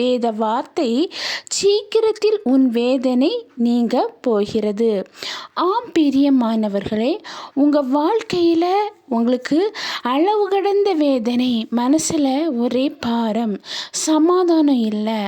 வேத வார்த்தை சீக்கிரத்தில் உன் வேதனை நீங்க போகிறது. ஆம் பிரியமானவர்களே உங்கள் வாழ்க்கையில் உங்களுக்கு அளவு கடந்த வேதனை மனசில் ஒரே பாரம் சமாதானம் இல்லை.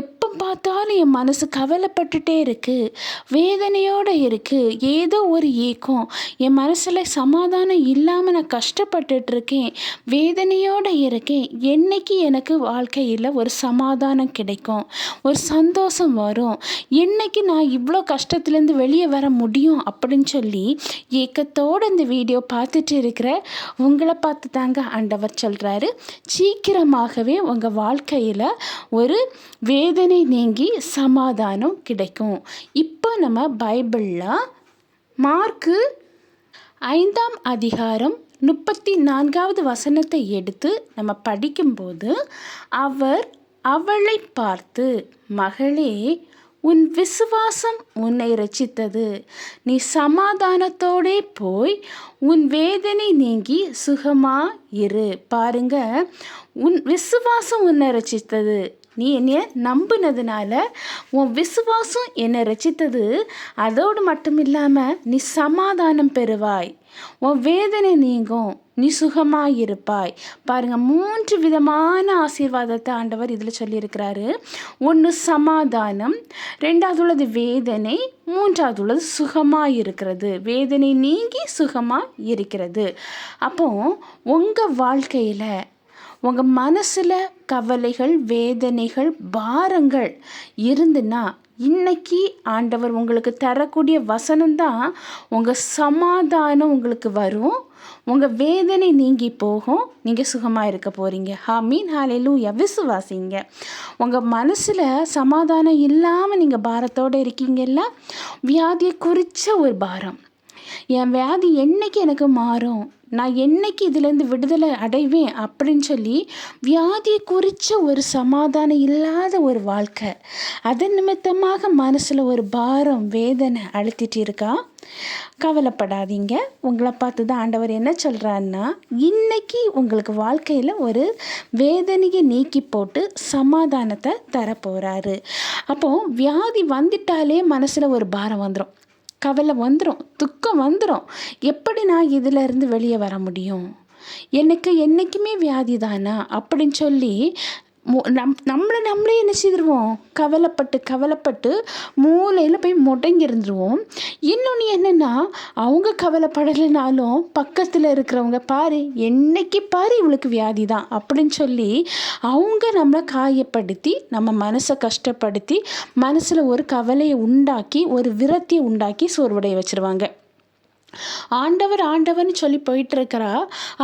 எப்போ பார்த்தாலும் என் மனசு கவலைப்பட்டுட்டே இருக்குது வேதனையோடு இருக்குது ஏதோ ஒரு ஏக்கம். என் மனசில் சமாதானம் இல்லாமல் நான் கஷ்டப்பட்டுட்ருக்கேன் வேதனையோடு இருக்கேன். என்னைக்கு எனக்கு வாழ்க்கையில் ஒரு சமாதானம் கிடைக்கும்? ஒரு சந்தோஷம் வரும். என்னைக்கு நான் இவ்வளோ கஷ்டத்துலேருந்து வெளியே வர முடியும் அப்படின்னு சொல்லி ஏக்கத்தோடு இந்த வீடியோ பார்த்துட்டு இருக்கிற உங்களை பார்த்து தாங்க ஆண்டவர் சொல்கிறாரு சீக்கிரமாகவே உங்கள் வாழ்க்கையில் ஒரு வேதனை நீங்கி சமாதானம் கிடைக்கும். இப்போ நம்ம பைபிளில் மார்க்கு ஐந்தாம் அதிகாரம் முப்பத்தி நான்காவது வசனத்தை எடுத்து நம்ம படிக்கும்போது அவர் அவளை பார்த்து மகளே உன் விசுவாசம் உன்னை ரச்சித்தது நீ சமாதானத்தோடே போய் உன் வேதனை நீங்கி சுகமா இரு. பாருங்க உன் விசுவாசம் உன்னை ரசித்தது. நீ என்னைய நம்பினதுனால உன் விசுவாசம் என்னை ரசித்தது. அதோடு மட்டும் இல்லாமல் நீ சமாதானம் பெறுவாய். உன் வேதனை நீங்கும். நீ சுகமாக இருப்பாய் பாருங்கள் மூன்று விதமான ஆசீர்வாதத்தை ஆண்டவர் இதில் சொல்லியிருக்கிறாரு. ஒன்று சமாதானம் ரெண்டாவது உள்ளது வேதனை மூன்றாவது உள்ளது சுகமாக இருக்கிறது வேதனை நீங்கி சுகமாக இருக்கிறது அப்போ உங்கள் வாழ்க்கையில் உங்கள் மனசில் கவலைகள் வேதனைகள் பாரங்கள் இருந்துன்னா இன்னைக்கு ஆண்டவர் உங்களுக்கு தரக்கூடிய வசனம்தான். உங்கள் சமாதானம் உங்களுக்கு வரும். உங்கள் வேதனை நீங்கி போகும். நீங்கள் சுகமாக இருக்க போகிறீங்க ஹா மீன் ஹாலையிலூயா விசுவாசிங்க. உங்கள் மனசில் சமாதானம் இல்லாமல் நீங்கள் பாரத்தோடு இருக்கீங்கல்ல? வியாதியை குறித்த ஒரு பாரம். என் வியாதி என்னைக்கு எனக்கு மாறும்? நான் என்னைக்கு இதுலேருந்து விடுதலை அடைவேன் அப்படின்னு சொல்லி வியாதியை குறித்த ஒரு சமாதானம் இல்லாத ஒரு வாழ்க்கை. அதன் நிமித்தமாக மனசில் ஒரு பாரம் வேதனை அழுத்திட்டு இருக்கா? கவலைப்படாதீங்க. உங்களை பார்த்து தான் ஆண்டவர் என்ன சொல்கிறாருன்னா இன்னைக்கு உங்களுக்கு வாழ்க்கையில் ஒரு வேதனையை நீக்கி போட்டு சமாதானத்தை தரப்போகிறாரு அப்போது வியாதி வந்துட்டாலே மனசில் ஒரு பாரம் வந்துடும் கவலை வந்துடும் துக்கம் வந்துடும் எப்படி நான் இதிலேருந்து வெளியே வர முடியும்? எனக்கு என்றைக்குமே வியாதி தானா அப்படின்னு சொல்லி நம் நம்மளை நம்மளே என்ன செய்திருவோம்? கவலைப்பட்டு கவலைப்பட்டு மூலையில் போய் முடங்கிருந்துருவோம். இன்னொன்று என்னென்னா அவங்க கவலைப்படலைனாலும் பக்கத்தில் இருக்கிறவங்க பாரு என்னைக்கு பாரு இவளுக்கு வியாதி தான் அப்படின்னு சொல்லி அவங்க நம்மளை காயப்படுத்தி நம்ம மனசை கஷ்டப்படுத்தி மனசில் ஒரு கவலையை உண்டாக்கி ஒரு விரத்தியை உண்டாக்கி சோர்வடைய வச்சுருவாங்க. ஆண்டவர் ஆண்டவர்னு சொல்லி போயிட்டுருக்கிறா.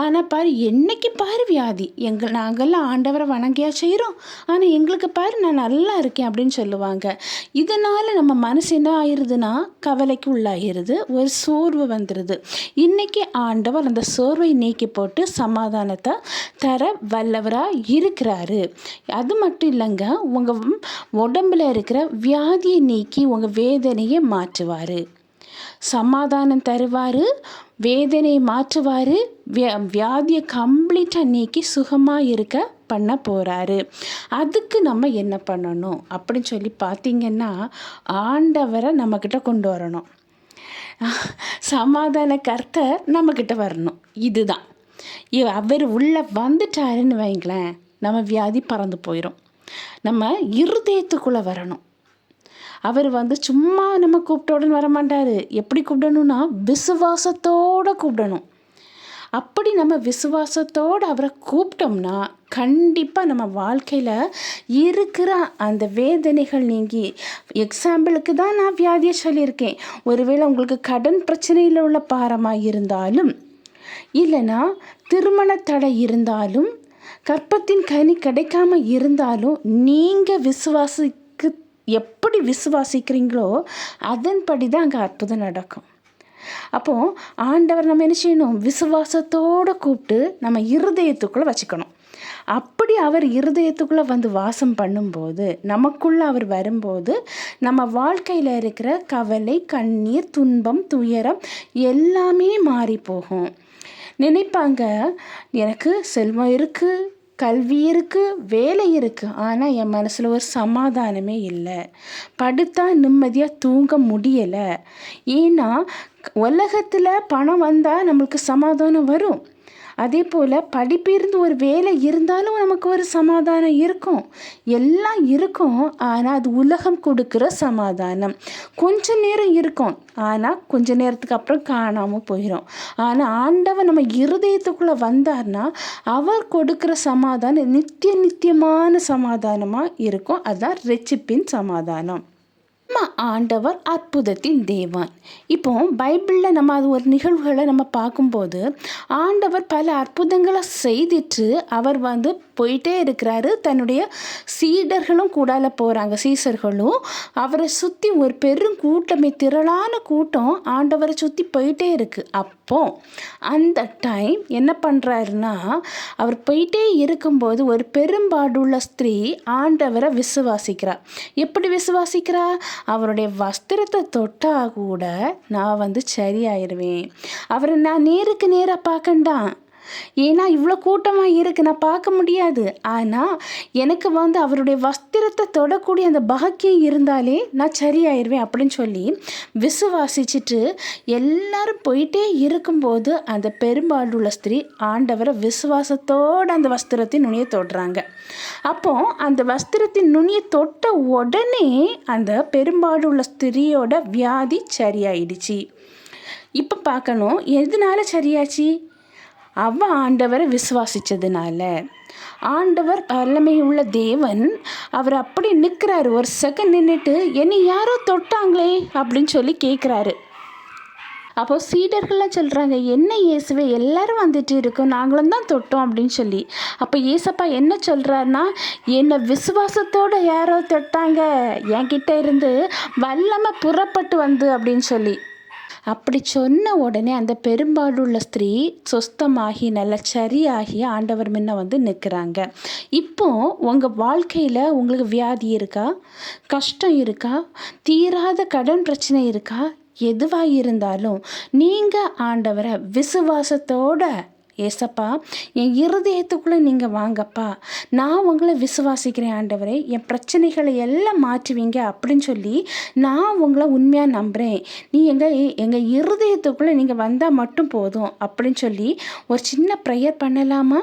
ஆனால் பாரு என்னைக்கு பாரு வியாதி? எங்கள் நாங்கள்லாம் ஆண்டவரை வணங்கியா செய்கிறோம் ஆனால் எங்களுக்கு பாரு நான் நல்லா இருக்கேன் அப்படின்னு சொல்லுவாங்க. இதனால் நம்ம மனசு என்ன ஆயிடுதுன்னா கவலைக்கு உள்ளாயிருது ஒரு சோர்வு வந்துடுது இன்றைக்கி ஆண்டவர் அந்த சோர்வை நீக்கி போட்டு சமாதானத்தை தர வல்லவராக இருக்கிறாரு. அது மட்டும் இல்லைங்க உங்கள் உடம்புல இருக்கிற வியாதியை நீக்கி உங்கள் வேதனையை மாற்றுவார். சமாதானம் தருவார் வேதனை மாற்றுவார் வியா வியாதியை கம்ப்ளீட்டாக நீக்கி சுகமாக இருக்க பண்ண போகிறாரு அதுக்கு நம்ம என்ன பண்ணணும்? அப்படின்னு சொல்லி பார்த்திங்கன்னா ஆண்டவரை நம்மக்கிட்ட கொண்டு வரணும். சமாதான கர்த்தர் நம்மக்கிட்ட வரணும். இதுதான். அவர் உள்ளே வந்துட்டாருன்னு வைங்களேன் நம்ம வியாதி பறந்து போயிடும் நம்ம இருதயத்துக்குள்ளே வரணும். அவர் வந்து சும்மா நம்ம கூப்பிட்ட உடனே வரமாட்டார். எப்படி கூப்பிடணும்னா விசுவாசத்தோடு கூப்பிடணும். அப்படி நம்ம விசுவாசத்தோடு அவரை கூப்பிட்டோம்னா கண்டிப்பாக நம்ம வாழ்க்கையில் இருக்கிற அந்த வேதனைகள் நீங்கி எக்ஸாம்பிளுக்கு தான் நான் வியாதியை சொல்லியிருக்கேன். ஒருவேளை உங்களுக்கு கடன் பிரச்சனையில் உள்ள பாரமாக இருந்தாலும் இல்லைன்னா திருமண தடை இருந்தாலும் கற்பத்தின் கனி கிடைக்காம இருந்தாலும் நீங்கள் விசுவாசி எப்படி விசுவாசிக்கிறீங்களோ அதன்படி தான் அங்கே அற்புதம் நடக்கும். அப்போது ஆண்டவர் நம்ம என்ன செய்யணும்? விசுவாசத்தோடு கூப்பிட்டு நம்ம இருதயத்துக்குள்ளே வச்சுக்கணும். அப்படி அவர் இருதயத்துக்குள்ளே வந்து வாசம் பண்ணும்போது நமக்குள்ளே அவர் வரும்போது நம்ம வாழ்க்கையில் இருக்கிற கவலை கண்ணீர் துன்பம் துயரம் எல்லாமே மாறி போகும் நினைப்பாங்க எனக்கு செல்வம் இருக்குது கல்வி இருக்குது வேலை இருக்குது ஆனால் என் மனசில் ஒரு சமாதானமே இல்லை. படுத்தா நிம்மதியாக தூங்க முடியலை. ஏன்னா உலகத்தில் பணம் வந்தால் நம்மளுக்கு சமாதானம் வரும். அதே போல் படிப்பிருந்து ஒரு வேலை இருந்தாலும் நமக்கு ஒரு சமாதானம் இருக்கும். எல்லாம் இருக்கும் ஆனால் அது உலகம் கொடுக்குற சமாதானம். கொஞ்ச நேரம் இருக்கும் ஆனால் கொஞ்ச நேரத்துக்கு அப்புறம் காணாமல் போயிடும் ஆனால் ஆண்டவன் நம்ம இருதயத்துக்குள்ளே வந்தார்னா அவர் கொடுக்குற சமாதானம் நித்திய நித்தியமான சமாதானமாக இருக்கும். அதுதான் ரெச்சிப்பின் சமாதானம். நம்ம ஆண்டவர் அற்புதத்தின் தேவன். இப்போ பைபிளில் நம்ம அது ஒரு நிகழ்வுகளை நம்ம பார்க்கும்போது ஆண்டவர் பல அற்புதங்களை செய்துட்டு அவர் வந்து போயிட்டே இருக்கிறாரு. தன்னுடைய சீடர்களும் கூடால போகிறாங்க சீசர்களும். அவரை சுற்றி ஒரு பெரும் கூட்டமே திரளான கூட்டம் ஆண்டவரை சுற்றி போயிட்டே இருக்குது அப்போ அந்த டைம் என்ன பண்ணுறாருன்னா அவர் போயிட்டே இருக்கும்போது ஒரு பெரும்பாடுள்ள ஸ்திரீ ஆண்டவரை விசுவாசிக்கிறார் எப்படி விசுவாசிக்கிறா? அவருடைய வஸ்திரத்தை தொட்டால் கூட நான் வந்து சரியாயிருவேன். அவரை நான் நேருக்கு நேராக பார்க்கண்டான் ஏன்னா இவ்வளோ கூட்டமாக இருக்குது நான் பார்க்க முடியாது. ஆனால் எனக்கு வந்து அவருடைய வஸ்திரத்தை தொடக்கூடிய அந்த பாக்கியம் இருந்தாலே நான் சரியாயிருவேன் அப்படின்னு சொல்லி விசுவாசிச்சுட்டு எல்லாரும் போயிட்டே இருக்கும்போது அந்த பெரும்பாலுள்ள ஸ்திரீ ஆண்டவரை விசுவாசத்தோடு அந்த வஸ்திரத்தின் நுனியை தொடுறாங்க. அப்போ அந்த வஸ்திரத்தின் நுனியை தொட்ட உடனே அந்த பெரும்பாடுள்ள ஸ்திரீயோட வியாதி சரியாயிடுச்சு. இப்போ பார்க்கணும் எதனால சரியாச்சு? அவன் ஆண்டவரை விசுவாசித்ததுனால ஆண்டவர் வல்லமை உள்ள தேவன் அவர் அப்படி நிற்கிறாரு. ஒரு செகண்ட் நின்றுட்டு என்னை யாரோ தொட்டாங்களே? அப்படின்னு சொல்லி கேட்குறாரு அப்போது சீடர்கள்லாம் சொல்கிறாங்க என்ன இயேசுவே எல்லாரும் வந்துட்டு இருக்கோம் நாங்களும் தான் தொட்டோம் அப்படின்னு சொல்லி. அப்போ இயேசப்பா என்ன சொல்கிறாருன்னா என்னை விசுவாசத்தோடு யாரோ தொட்டாங்க என்கிட்ட இருந்து வல்லமை புறப்பட்டு வந்து அப்படின்னு சொல்லி. அப்படி சொன்ன உடனே அந்த பெரும்பாடுள்ள ஸ்திரீ சொஸ்தமாகி நல்ல சரியாகி ஆண்டவர் முன்ன வந்து நிற்கிறாங்க. இப்போ உங்கள் வாழ்க்கையில் உங்களுக்கு வியாதி இருக்கா? கஷ்டம் இருக்கா? தீராத கடன் பிரச்சனை இருக்கா? எதுவாக இருந்தாலும் நீங்கள் ஆண்டவரை விசுவாசத்தோட ஏசப்பா என் இருதயத்துக்குள்ளே நீங்கள் வாங்கப்பா. நான் உங்களை விசுவாசிக்கிறேன் ஆண்டவரே. என் பிரச்சனைகளை எல்லாம் மாற்றுவீங்க அப்படின்னு சொல்லி நான் உங்களை உண்மையாக நம்புகிறேன் நீ எங்கள் எங்கள் இருதயத்துக்குள்ளே நீங்கள் வந்தால் மட்டும் போதும் அப்படின்னு சொல்லி ஒரு சின்ன ப்ரேயர் பண்ணலாமா?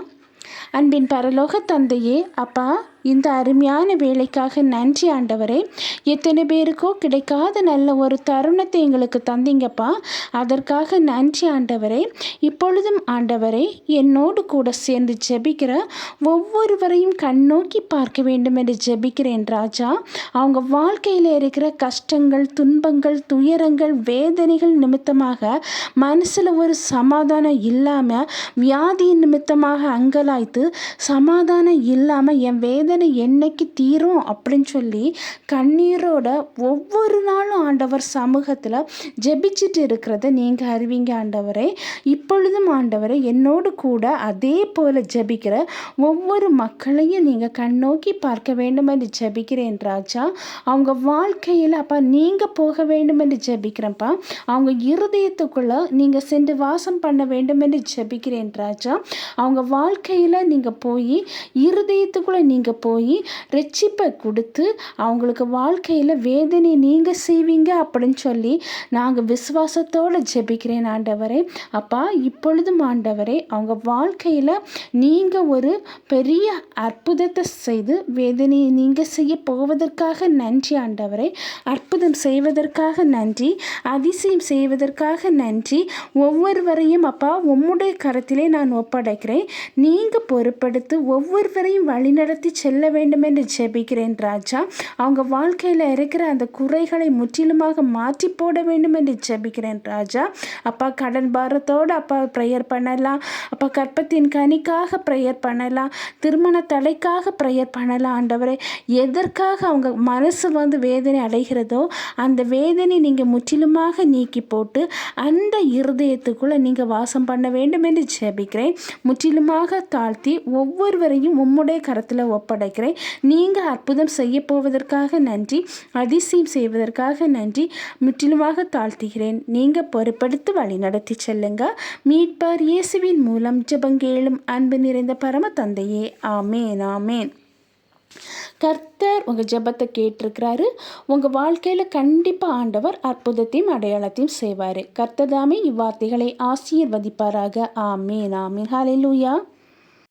அன்பின் பரலோக தந்தையே அப்பா இந்த அருமையான வேலைக்காக நன்றி ஆண்டவரே. எத்தனை பேருக்கோ கிடைக்காத நல்ல ஒரு தருணத்தை எங்களுக்கு தந்தீங்கப்பா. அதற்காக நன்றி ஆண்டவரே. இப்பொழுதும் ஆண்டவரே என்னோடு கூட சேர்ந்து ஜெபிக்கிற ஒவ்வொருவரையும் கண்ணோக்கி பார்க்க வேண்டும் என்று ஜெபிக்கிறேன் ராஜா. அவங்க வாழ்க்கையில் இருக்கிற கஷ்டங்கள் துன்பங்கள் துயரங்கள் வேதனைகள் நிமித்தமாக மனசில் ஒரு சமாதானம் இல்லாமல் வியாதியின் நிமித்தமாக அங்கலாய்த்து சமாதானம் இல்லாமல் என் வேதனை வேதனை என்னைக்கு தீரும் அப்படின்னு சொல்லி கண்ணீரோட ஒவ்வொரு நாளும் ஆண்டவர் சமூகத்தில் ஜெபிச்சுட்டு இருக்கிறத நீங்கள் அறிவிங்க ஆண்டவரை. இப்பொழுதும் ஆண்டவரை என்னோடு கூட அதே போல் ஜெபிக்கிற ஒவ்வொரு மக்களையும் நீங்கள் கண்ணோக்கி பார்க்க வேண்டும் என்று ஜெபிக்கிறேன் ராஜா. அவங்க வாழ்க்கையில் அப்பா நீங்கள் போக வேண்டும் என்று ஜெபிக்கிறேன்ப்பா. அவங்க இருதயத்துக்குள்ளே நீங்கள் சென்று வாசம் பண்ண வேண்டும் என்று ஜெபிக்கிறேன் ராஜா. அவங்க வாழ்க்கையில் நீங்கள் போய் இருதயத்துக்குள்ளே நீங்கள் போய் ரட்சிப்பை கொடுத்து அவங்களுக்கு வாழ்க்கையில் வேதனை நீங்கள் செய்வீங்க அப்படின்னு சொல்லி நாங்கள் விசுவாசத்தோடு ஜெபிக்கிறேன் ஆண்டவரே. அப்பா இப்பொழுதும் ஆண்டவரே அவங்க வாழ்க்கையில் நீங்கள் ஒரு பெரிய அற்புதத்தை செய்து வேதனையை நீங்கள் செய்ய போவதற்காக நன்றி ஆண்டவரே. அற்புதம் செய்வதற்காக நன்றி அதிசயம் செய்வதற்காக நன்றி. ஒவ்வொருவரையும் அப்பா உம்முடைய கரத்திலே நான் ஒப்படைக்கிறேன். நீங்கள் பொறுப்படுத்து ஒவ்வொருவரையும் வழிநடத்தி செல்ல வேண்டும் என்று ஜெபிக்கிறேன் ராஜா. அவங்க வாழ்க்கையில் இருக்கிற அந்த குறைகளை முற்றிலுமாக மாற்றி போட வேண்டும் என்று ஜெபிக்கிறேன் ராஜா. அப்பா கடன் பாரத்தோடு அப்பா ப்ரேயர் பண்ணலாம். அப்பா கற்பத்தின் கனிக்காக ப்ரேயர் பண்ணலாம். திருமண தடைக்காக ப்ரேயர் பண்ணலாம். ஆண்டவரே எதற்காக அவங்க மனசு வந்து வேதனை அடைகிறதோ அந்த வேதனை நீங்கள் முற்றிலுமாக நீக்கி போட்டு அந்த இருதயத்துக்குள்ளே நீங்கள் வாசம் பண்ண வேண்டும் என்று ஜெபிக்கிறேன். முற்றிலுமாக தாழ்த்தி ஒவ்வொருவரையும் உம்முடைய கரத்தில் ஒப்படைக்கிறேன் நீங்கள் அற்புதம் செய்ய போவதற்காக நன்றி அதிசயம் செய்வதற்காக நன்றி முற்றிலுமாக தாழ்த்துகிறேன். நீங்கள் பொறுப்படுத்தி வழி நடத்தி செல்லுங்க. மீட்பார் இயேசுவின் மூலம் ஜபங்கேளும் அன்பு நிறைந்த பரம தந்தையே ஆமேன் ஆமேன். கர்த்தர் உங்கள் ஜெபத்தை கேட்டிருக்கிறாரு. உங்கள் வாழ்க்கையில் கண்டிப்பாக ஆண்டவர் அற்புதத்தையும் அடையாளத்தையும் செய்வார். கர்த்ததாமே இவ்வார்த்தைகளை ஆசீர்வதிப்பாராக. ஆமேன் ஹாலே லூயா